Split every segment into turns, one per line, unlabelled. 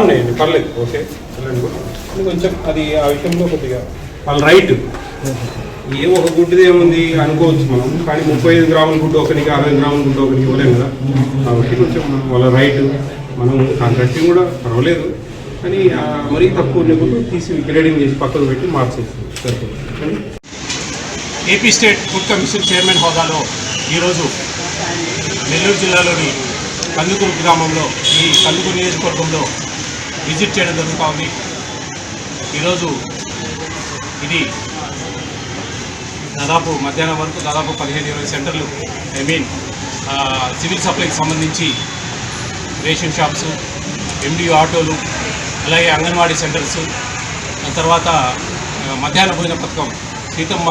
ఉన్నాయండి పర్లేదు. ఓకే. వెళ్ళండి కొంచెం అది ఆ విషయంలో కొద్దిగా వాళ్ళ రైట్. ఏ ఒక గుడ్డుది ఏముంది అనుకోవచ్చు మనం. కానీ ముప్పై ఐదు గ్రాముల గుడ్డు ఒకరికి అరవై గ్రాముల గుడ్డు ఒకరికి ఇవ్వలేం కదా. కాబట్టి కొంచెం మనం వాళ్ళ రైట్. మనం కాంట్రాక్టింగ్ కూడా పర్వాలేదు. కానీ మరీ తక్కువ ఉన్న గుడ్డు తీసి గ్రేడింగ్ చేసి పక్కకు పెట్టి మార్చేస్తుంది సరిపోతుంది.
AP state food commission chairman హోదాలో ఈరోజు నెల్లూరు జిల్లాలోని కందుకూరు గ్రామంలో ఈ కందుకూరు నియోజకవర్గంలో విజిట్ చేయడం జరుగుతూ ఉంది. ఈరోజు ఇది దాదాపు మధ్యాహ్నం వరకు దాదాపు పదిహేను ఇరవై సెంటర్లు ఐ మీన్ సివిల్ సప్లైకి సంబంధించి రేషన్ షాప్స్ ఎండి ఆటోలు అలాగే అంగన్వాడీ సెంటర్స్ దాని తర్వాత మధ్యాహ్న భోజన పథకం సీతమ్మ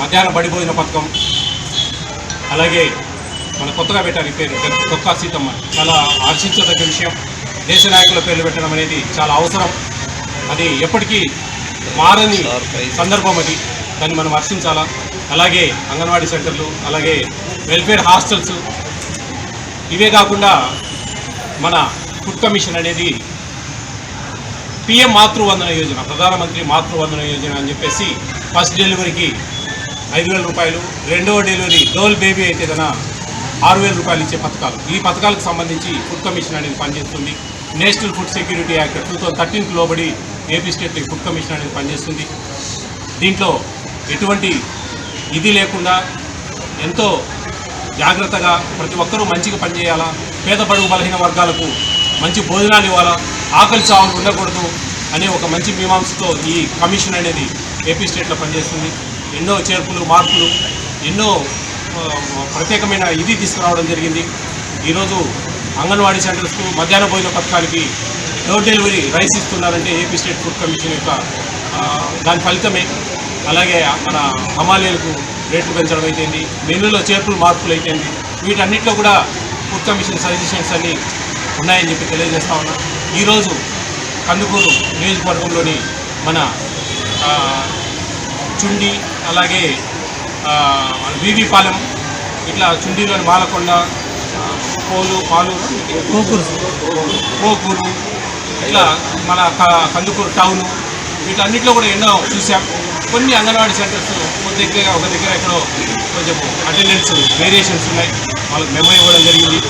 మధ్యాహ్న బడి భోజన పథకం అలాగే మన కొత్తగా పెట్టారు ఈ పేరు. కొత్త సీతమ్మ. చాలా ఆశించదగ్గ విషయం. దేశ నాయకుల పేర్లు పెట్టడం అనేది చాలా అవసరం. అది ఎప్పటికీ మారని సందర్భం అది. దాన్ని మనం హర్షించాలా అలాగే అంగన్వాడీ సెంటర్లు అలాగే వెల్ఫేర్ హాస్టల్స్. ఇవే కాకుండా మన ఫుడ్ కమిషన్ అనేది పిఎం మాతృవందన యోజన ప్రధానమంత్రి మాతృవందన యోజన అని చెప్పేసి ఫస్ట్ డెలివరీకి ఐదు వేల రూపాయలు రెండవ డెలివరీ డోల్ బేబీ అయితే కన్నా ఆరు వేల రూపాయలు ఇచ్చే పథకాలు. ఈ పథకాలకు సంబంధించి ఫుడ్ కమిషన్ అనేది పనిచేస్తుంది. National food security act two thousand థర్టీన్కి లోబడి ఏపీ స్టేట్ ఫుడ్ కమిషన్ అనేది పనిచేస్తుంది. దీంట్లో ఎటువంటి ఇది లేకుండా ఎంతో జాగ్రత్తగా ప్రతి ఒక్కరూ మంచిగా పనిచేయాలా? పేద బడుగు బలహీన వర్గాలకు మంచి భోజనాలు ఇవ్వాలా? ఆకలి చావులు ఉండకూడదు అనే ఒక మంచి మీమాంసతో ఈ కమిషన్ అనేది ఏపీ స్టేట్లో పనిచేస్తుంది. ఎన్నో చేర్పులు మార్పులు ఎన్నో ప్రత్యేకమైన ఇది తీసుకురావడం జరిగింది. ఈరోజు అంగన్వాడీ సెంటర్స్కు మధ్యాహ్న భోజన పథకానికి డోర్ డెలివరీ రైస్ ఇస్తున్నారంటే ఏపీ స్టేట్ ఫుడ్ కమిషన్ యొక్క దాని ఫలితమే. అలాగే మన హమాలీలకు రేట్లు పెంచడం అయితేంది మెనూలో చేర్పులు మార్పులు అయితేంది వీటన్నిటిలో కూడా ఫుడ్ కమిషన్ సజెషన్స్ అన్నీ ఉన్నాయని చెప్పి తెలియజేస్తా ఉన్నా. ఈరోజు కందుకూరు నియోజకవర్గంలోని మన చుండి అలాగే వీవీపాలెం ఇట్లా చుండిలోని మాలకొండ పోలు పాలు పోకూరు ఇట్లా మన కందుకూరు టౌన్ వీటన్నిటిలో కూడా ఎన్నో చూసాం కొన్ని అంగన్వాడీ సెంటర్స్ ఒక దగ్గర ఒక దగ్గర ఎక్కడో కొంచెం అటెండెన్స్ వేరియేషన్స్ ఉన్నాయి. వాళ్ళకి మెమో ఇవ్వడం జరిగింది.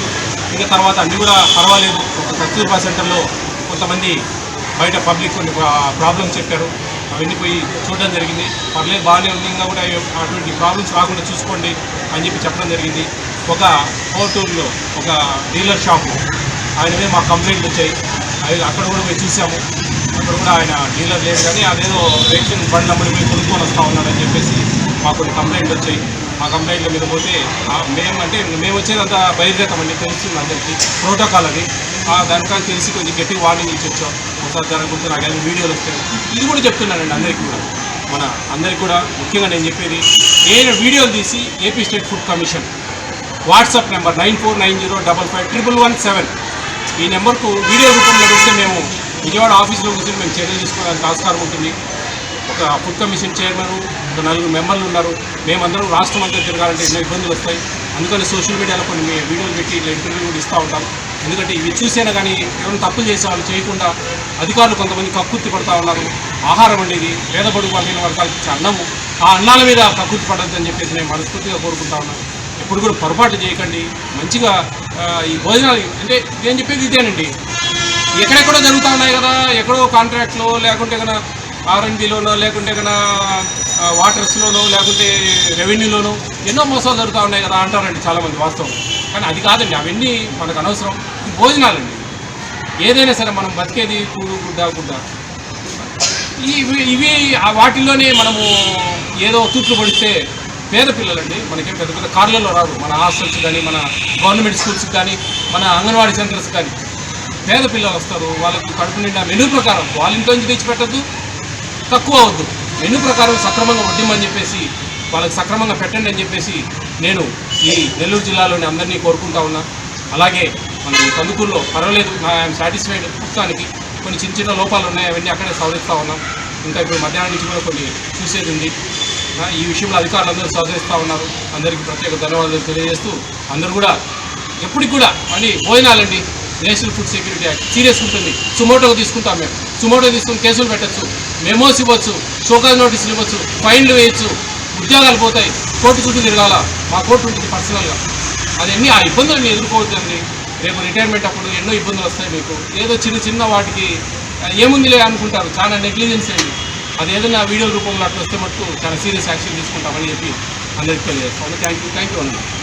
ఇంకా తర్వాత అన్నీ కూడా పర్వాలేదు. ఒక కస్తూర్బా సెంటర్లో కొంతమంది బయట పబ్లిక్ కొన్ని ప్రాబ్లమ్స్ చెప్పారు. అవన్నీ పోయి చూడడం జరిగింది. పర్లేదు బాగానే ఉంది. ఇంకా కూడా అటువంటి ప్రాబ్లమ్స్ రాకుండా చూసుకోండి అని చెప్పి చెప్పడం జరిగింది. ఒక కోటూరులో ఒక డీలర్ షాపు ఆయన మీద మాకు కంప్లైంట్లు వచ్చాయి. అవి అక్కడ కూడా పోయి చూసాము. అక్కడ కూడా ఆయన డీలర్ లేదు కానీ అదేదో రేషన్ బండ్ల అమ్మడి పోయి కొనుక్కొని వస్తూ ఉన్నాడని చెప్పేసి మాకు కొన్ని కంప్లైంట్లు వచ్చాయి. ఆ కంప్లైంట్ల మీద పోతే మేము అంటే మేము వచ్చేదంతా బయలుదేరతాం తెలుస్తుంది అందరికీ. ప్రోటోకాల్ అది. ఆ దానికని తెలిసి కొంచెం గట్టి వార్నింగ్ ఇచ్చి వచ్చాం. ప్రసాద్ జరగకుండా నాకు ఏమైనా వీడియోలు వస్తాయి ఇది కూడా చెప్తున్నానండి అందరికీ కూడా. మన అందరికీ కూడా ముఖ్యంగా నేను చెప్పేది నేను వీడియోలు తీసి AP state food commission WhatsApp number nine four nine zero double five triple one seven. ఈ నెంబర్కు వీడియో రూపంలో పెడితే మేము విజయవాడ ఆఫీస్లో కూర్చొని మేము చర్యలు తీసుకోవడానికి ఆస్కారం ఉంటుంది. ఒక ఫుడ్ కమిషన్ చైర్మన్ ఒక నలుగురు మెంబర్లు ఉన్నారు. మేమందరం రాష్ట్రం అంతా తిరగాలంటే ఎన్నో ఇబ్బందులు వస్తాయి. అందుకని సోషల్ మీడియాలో కొన్ని వీడియోలు పెట్టి ఇట్లా ఇంటర్వ్యూ కూడా ఇస్తూ ఉంటాం ఎందుకంటే ఇవి చూసేనా కానీ ఎవరైనా తప్పులు చేసే వాళ్ళు చేయకుండా అధికారులు కొంతమంది కక్కుర్తి పడతా ఉన్నారు. ఆహారం అనేది పేదబడుగు బలహీన వర్గాలకు ఇచ్చే అన్నము. ఆ అన్నాల మీద కక్కుర్తి పడద్దని చెప్పేసి నేను మనస్ఫూర్తిగా కోరుకుంటా ఉన్నాను ఎప్పుడు కూడా పొరపాటు చేయకండి. మంచిగా ఈ భోజనాలు అంటే నేను చెప్పేది ఇదేనండి. ఎక్కడెక్కడో జరుగుతూ ఉన్నాయి కదా ఎక్కడో కాంట్రాక్ట్లో లేకుంటే కన్నా ఆర్ఎన్బిలోనో లేకుంటే కన్నా వాటర్స్లోనో లేకుంటే రెవెన్యూలోనో ఎన్నో మోసాలు జరుగుతూ ఉన్నాయి కదా అంటారండి చాలామంది వాస్తవం కానీ అది కాదండి అవన్నీ మనకు అనవసరం. భోజనాలండి. ఏదైనా సరే మనం బతికేది కూడు గుడ్డ గుడ్డ. ఇవి ఇవి ఆ వాటిల్లోనే మనము ఏదో తూట్లు పడిస్తే పేద పిల్లలండి మనకేం పెద్ద పెద్ద కార్లలో రాదు. మన హాస్టల్స్ కానీ మన గవర్నమెంట్ స్కూల్స్ కానీ మన అంగన్వాడీ సెంటర్స్ కానీ పేద పిల్లలు వస్తారు. వాళ్ళకి కడుపు నిండా మెనూ ప్రకారం వాళ్ళ ఇంట్లో నుంచి తెచ్చిపెట్టద్దు తక్కువ అవద్దు మెనూ ప్రకారం సక్రమంగా వడ్డీమని చెప్పేసి వాళ్ళకి సక్రమంగా పెట్టండి అని చెప్పేసి నేను ఈ నెల్లూరు జిల్లాలోని అందరినీ కోరుకుంటా ఉన్నా. అలాగే మన కందుకూరులో పర్వాలేదు ఐఎమ్ సాటిస్ఫైడ్ పుస్తకానికి కొన్ని చిన్న చిన్న లోపాలు ఉన్నాయి అవన్నీ అక్కడే సవరిస్తూ ఉన్నాం. ఇంకా ఇప్పుడు మధ్యాహ్నం నుంచి కూడా కొన్ని చూసేది ఉంది. ఈ విషయంలో అధికారులు అందరూ సహకరిస్తూ ఉన్నారు. అందరికీ ప్రత్యేక ధన్యవాదాలు తెలియజేస్తూ అందరూ కూడా ఎప్పటికి కూడా మళ్ళీ భోజనాలండి. National food security act serious ఉంటుంది. సుమోటో తీసుకుంటాం మేము. సుమోటో తీసుకుని కేసులు పెట్టచ్చు మెమోస్ ఇవ్వచ్చు షోకాజ్ నోటీసులు ఇవ్వచ్చు ఫైన్లు వేయచ్చు. ఉద్యోగాలు పోతాయి. కోర్టు చుట్టూ తిరగాల. మా కోర్టు ఉంటుంది పర్సనల్గా. అదన్నీ ఆ ఇబ్బందులను ఎదుర్కోవద్దండి. రేపు రిటైర్మెంట్ అప్పుడు ఎన్నో ఇబ్బందులు వస్తాయి మీకు. ఏదో చిన్న చిన్న వాటికి ఏముందిలే అనుకుంటారు. చాలా నెగ్లిజెన్స్ అయింది అది ఏదైనా వీడియో రూపంలో అట్లా వస్తే మటుకు చాలా సీరియస్ యాక్షన్ తీసుకుంటామని చెప్పి అందరికీ తెలియజేస్తాను థ్యాంక్ యూ థ్యాంక్ యూ అన్న.